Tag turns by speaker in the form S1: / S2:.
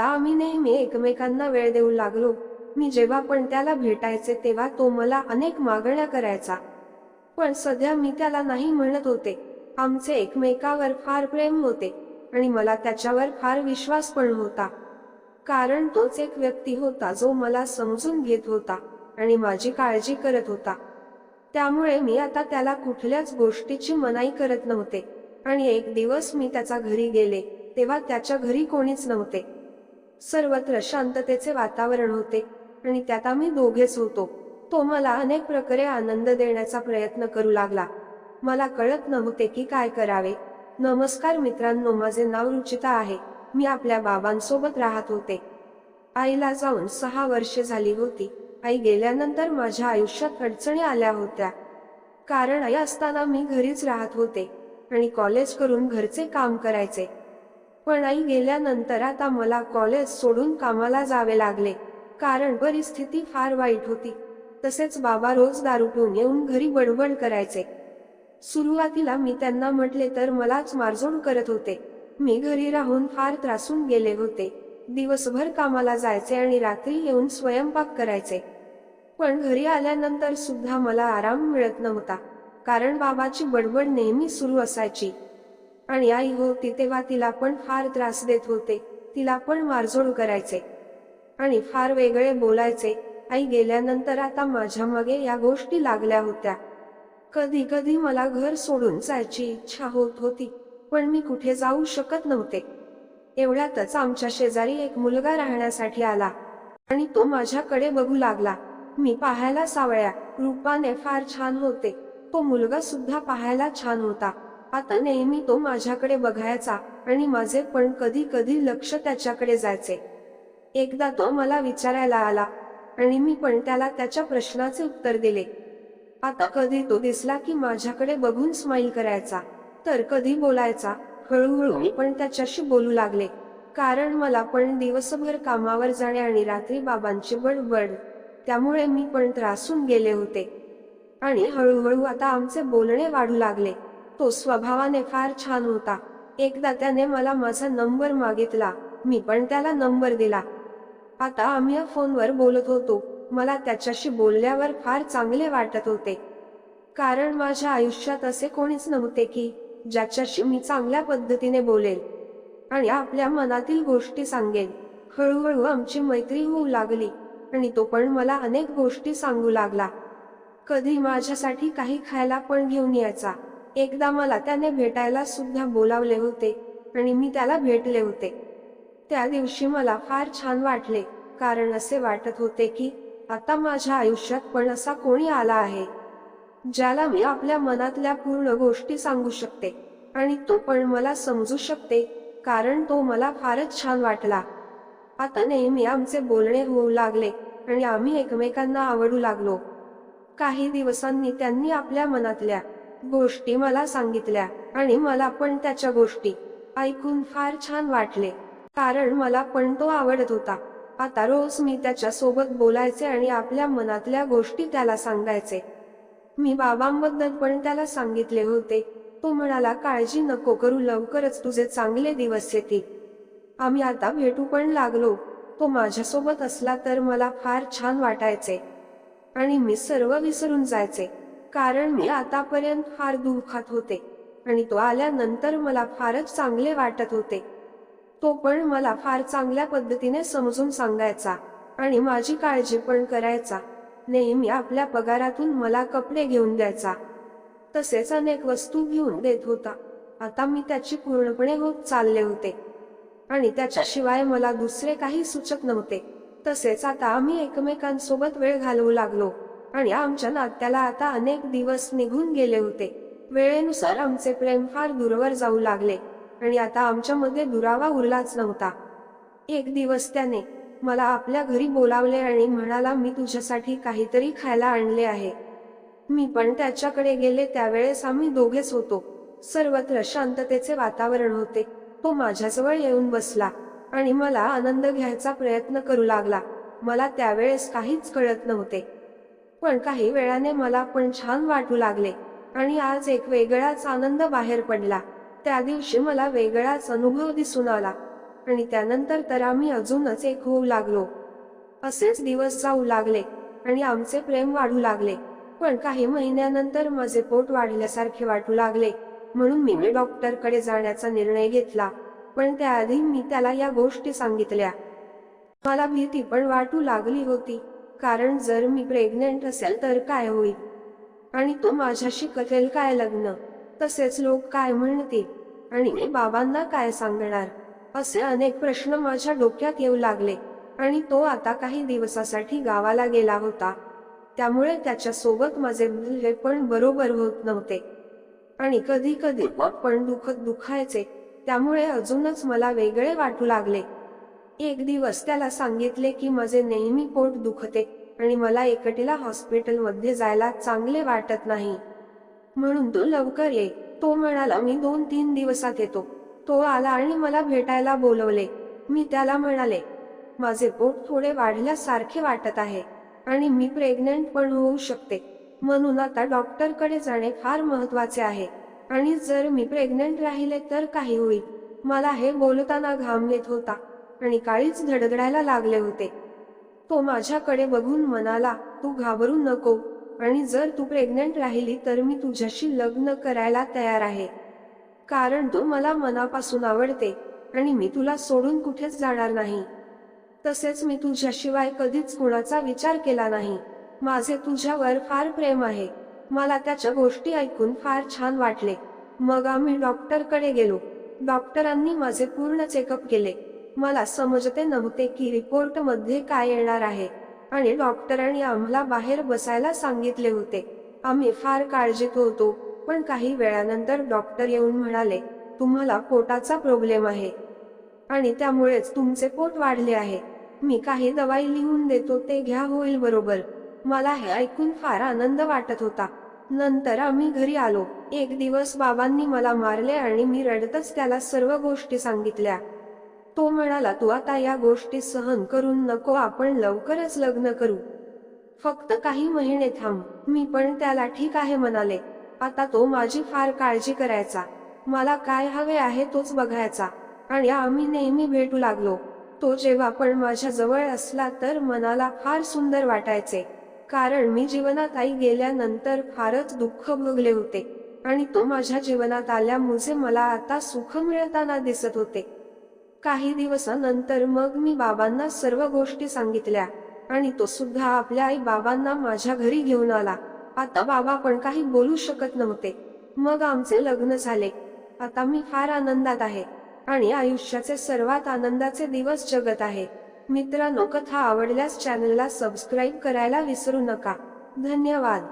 S1: आता आम्ही नेहमी एकमेकांना वेळ देऊ लागलो. मी जेव्हा पण त्याला भेटायचे तेव्हा तो मला अनेक मागण्या करायचा. पण सध्या मी त्याला नाही म्हणत होते. आमचे एकमेकावर फार प्रेम होते आणि मला त्याच्यावर फार विश्वास पण होता. कारण तोच एक व्यक्ती होता जो मला समजून घेत होता आणि माझी काळजी करत होता. त्यामुळे मी आता त्याला कुठल्याच गोष्टीची मनाई करत नव्हते. आणि एक दिवस मी त्याच्या घरी गेले तेव्हा त्याच्या घरी कोणीच नव्हते. सर्वत्र शांततेचे वातावरण होते आणि त्यात आम्ही दोघेच होतो तो मला अनेक प्रकारे आनंद देण्याचा प्रयत्न करू लागला. मला कळत नव्हते की काय करावे. नमस्कार मित्रांनो माझे नाव रुचिता आहे. मी आपल्या बाबांसोबत राहत होते. आईला जाऊन सहा वर्षे झाली होती. आई गेल्यानंतर माझ्या आयुष्यात अडचणी आल्या होत्या. कारण आई असताना मी घरीच राहत होते आणि कॉलेज करून घरचे काम करायचे. पण आई गेल्यानंतर आता मला कॉलेज सोडून कामाला जावे लागले कारण परिस्थिती फार वाईट होती. तसेच बाबा रोज दारू येऊन घरी बडबड करायचे. सुरुवातीला मी त्यांना म्हटले तर मलाच मारझोड करत होते. मी घरी राहून फार त्रासून गेले होते. दिवसभर कामाला जायचे आणि रात्री येऊन स्वयंपाक करायचे. पण घरी आल्यानंतर सुद्धा मला आराम मिळत नव्हता कारण बाबाची बडबड नेहमी सुरू असायची. आणि आई होती तेव्हा तिला पण फार त्रास देत होते. तिला पण मारझोड करायचे. आणि फार वेगळे बोलायचे. आई गेल्यानंतर आता माझ्या मागे या गोष्टी लागल्या होत्या. कधी कधी मला घर सोडून जायची इच्छा होत होती पण मी कुठे जाऊ शकत नव्हते. एवढ्यातच आमच्या शेजारी एक मुलगा राहण्यासाठी आला. आणि तो माझ्याकडे बघू लागला. मी पाहायला सावळ्या. रूपाने फार छान होते. तो मुलगा सुद्धा पाहायला छान होता. आता नेहमी तो माझ्याकडे बघायचा आणि माझे पण कधी कधी लक्ष त्याच्याकडे जायचे. एकदा तो मला विचारायला आला आणि मी पण त्याला त्याच्या प्रश्नाचे उत्तर दिले. आता कधी तो दिसला की माझ्याकडे बघून स्माईल करायचा तर कधी बोलायचा हळूहळू मी पण त्याच्याशी बोलू लागले. कारण मला पण दिवसभर कामावर जाणे आणि रात्री बाबांची बडबड त्यामुळे मी पण त्रासून गेले होते. आणि हळूहळू आता आमचे बोलणे वाढू लागले. तो स्वभावाने फार छान होता. एकदा त्याने मला माझा नंबर मागितला. मी पण त्याला नंबर दिला. आता आम्ही या फोनवर बोलत होतो. मला त्याच्याशी बोलल्यावर फार चांगले वाटत होते. कारण माझ्या आयुष्यात असे कोणीच नव्हते की ज्याच्याशी मी चांगल्या पद्धतीने बोलेल. आणि आपल्या मनातील गोष्टी सांगेल. हळूहळू आमची मैत्री होऊ लागली. आणि तो पण मला अनेक गोष्टी सांगू लागला. कधी माझ्यासाठी काही खायला पण घेऊन यायचा. एकदा मला त्याने भेटायला सुद्धा बोलावले होते आणि मी त्याला भेटले होते. त्या दिवशी मला फार छान वाटले कारण असे वाटत होते की आता माझ्या आयुष्यात पण असा कोणी आला आहे ज्याला मी आपल्या मनातल्या पूर्ण गोष्टी सांगू शकते आणि तो पण मला समजू शकते कारण तो मला फारच छान वाटला. आता नेहमी आमचे बोलणे होऊ लागले आणि आम्ही एकमेकांना आवडू लागलो. काही दिवसांनी त्यांनी आपल्या मनातल्या गोष्टी मला सांगितल्या आणि मला पण त्याच्या गोष्टी ऐकून फार छान वाटले. कारण मला पण तो आवडत होता. आता रोज मी त्याच्या सोबत बोलायचे आणि आपल्या मनातल्या गोष्टी त्याला सांगायचे. मी बाबांबद्दल पण त्याला सांगितले होते. तो म्हणाला काळजी नको करू लवकरच तुझे चांगले दिवस येतील. आम्ही आता भेटू पण लागलो. तो माझ्यासोबत असला तर मला फार छान वाटायचे. आणि मी सर्व विसरून जायचे. कारण मी आतापर्यंत फार दुःखात होते आणि तो आल्यानंतर मला फारच चांगले वाटत होते. तो पण मला फार चांगल्या पद्धतीने समजून सांगायचा आणि माझी काळजी पण करायचा. नेहमी आपल्या पगारातून मला कपडे घेऊन द्यायचा. तसेच अनेक वस्तू घेऊन देत होता. आता मी त्याची पूर्णपणे होत चालले होते. आणि त्याच्याशिवाय मला दुसरे काही सुचत नव्हते. तसेच आता आम्ही एकमेकांसोबत वेळ घालवू लागलो. आणि आमच्या नात्याला आता अनेक दिवस निघून गेले होते. वेळेनुसार आमचे प्रेम फार दूरवर जाऊ लागले आणि आता आमच्यामध्ये दुरावा उरलाच नव्हता. एक दिवस त्याने मला आपल्या घरी बोलावले आणि म्हणाला मी तुझ्यासाठी काहीतरी खायला आणले आहे. मी पण त्याच्याकडे गेले त्यावेळेस आम्ही दोघेच होतो. सर्वत्र शांततेचे वातावरण होते. तो माझ्याजवळ येऊन बसला आणि मला आनंद घ्यायचा प्रयत्न करू लागला. मला त्यावेळेस काहीच कळत नव्हते. पण काही वेळाने मला पण छान वाटू लागले. आणि आज एक वेगळाच आनंद बाहेर पडला. त्या दिवशी मला वेगळाच अनुभव दिसून आला. आणि त्यानंतर तर आम्ही अजूनच एक होऊ लागलो. असेच दिवस जाऊ लागले. आणि आमचे प्रेम वाढू लागले. पण काही महिन्यानंतर माझे पोट वाढल्यासारखे वाटू लागले. म्हणून मी डॉक्टरकडे जाण्याचा निर्णय घेतला. पण त्याआधी मी त्याला या गोष्टी सांगितल्या. मला भीती पण वाटू लागली होती. कारण जर मी प्रेग्नेंट असेल तर काय होईल? आणि तो माझ्याशी करेल काय लग्न? तसेच लोक काय म्हणतील? आणि मी बाबांना काय सांगणार? असे अनेक प्रश्न माझ्या डोक्यात येऊ लागले. आणि तो आता काही दिवसासाठी गावाला गेला होता. त्यामुळे त्याच्यासोबत माझे मूल्य पण बरोबर होत नव्हते. आणि कधी कधी पण दुखत दुखायचे. त्यामुळे अजूनच मला वेगळे वाटू लागले. एक दिवस त्याला सांगितले की माझे नेहमी पोट दुखते आणि मला एकटीला हॉस्पिटलमध्ये जायला चांगले वाटत नाही. म्हणून तू लवकर ये. तो म्हणाला मी दोन तीन दिवसात येतो. तो आला आणि मला भेटायला बोलवले. मी त्याला म्हणाले माझे पोट थोडे वाढल्यासारखे वाटत आहे आणि मी प्रेग्नेंट पण होऊ शकते. म्हणून आता डॉक्टरकडे जाणे फार महत्त्वाचे आहे. आणि जर मी प्रेग्नेंट राहिले तर काही होईल. मला हे बोलताना घाम येत होता. आणि काळीच धडधडायला लागले होते. तो माझ्याकडे बघून म्हणाला तू घाबरू नको आणि जर तू प्रेग्नंट राहिली तर मी तुझ्याशी लग्न करायला तयार आहे. कारण तू मला मनापासून आवडते आणि मी तुला सोडून कुठेच जाणार नाही. तसेच मी तुझ्याशिवाय कधीच कुणाचा विचार केला नाही. माझे तुझ्यावर फार प्रेम आहे. मला त्याच्या गोष्टी ऐकून फार छान वाटले. मग आम्ही डॉक्टरकडे गेलो. डॉक्टरांनी माझे पूर्ण चेकअप केले. मला समजते नव्हते की रिपोर्टमध्ये काय येणार आहे. आणि डॉक्टरांनी आम्हाला बाहेर बसायला सांगितले होते. आम्ही फार काळजीत होतो पण काही वेळानंतर डॉक्टर येऊन म्हणाले तुम्हाला पोटाचा प्रॉब्लेम आहे. आणि त्यामुळेच तुमचे पोट वाढले आहे. मी काही दवाई लिहून देतो ते घ्या होईल बरोबर. मला हे ऐकून फार आनंद वाटत होता. नंतर आम्ही घरी आलो. एक दिवस बाबांनी मला मारले आणि मी रडतच त्याला सर्व गोष्टी सांगितल्या. तो म्हणाला तू आता या गोष्टी सहन करून नको आपण लवकरच लग्न करू. फक्त काही महिने थांब. मी पण त्याला ठीक आहे म्हणाले. आता तो माझी फार काळजी करायचा. मला काय हवे आहे तोच बघायचा. आणि आम्ही नेहमी भेटू लागलो. तो जेव्हा पण माझ्या जवळ असला तर मनाला फार सुंदर वाटायचे. कारण मी जीवनात आई गेल्यानंतर फारच दुःख भोगले होते. आणि तो माझ्या जीवनात आल्यामुळे मला आता सुख मिळताना दिसत होते. काही दिवसानंतर मग मी बाबांना सर्व गोष्टी सांगितल्या आणि तो सुद्धा आपल्या आई बाबांना माझ्या घरी घेऊन आला. आता बाबा पण काही बोलू शकत नव्हते. मग आमचे लग्न झाले. आता मी फार आनंदात आहे आणि आयुष्याचे सर्वात आनंदाचे दिवस जगत आहे. मित्रांनो कथा आवडल्यास चॅनलला सबस्क्राईब करायला विसरू नका. धन्यवाद.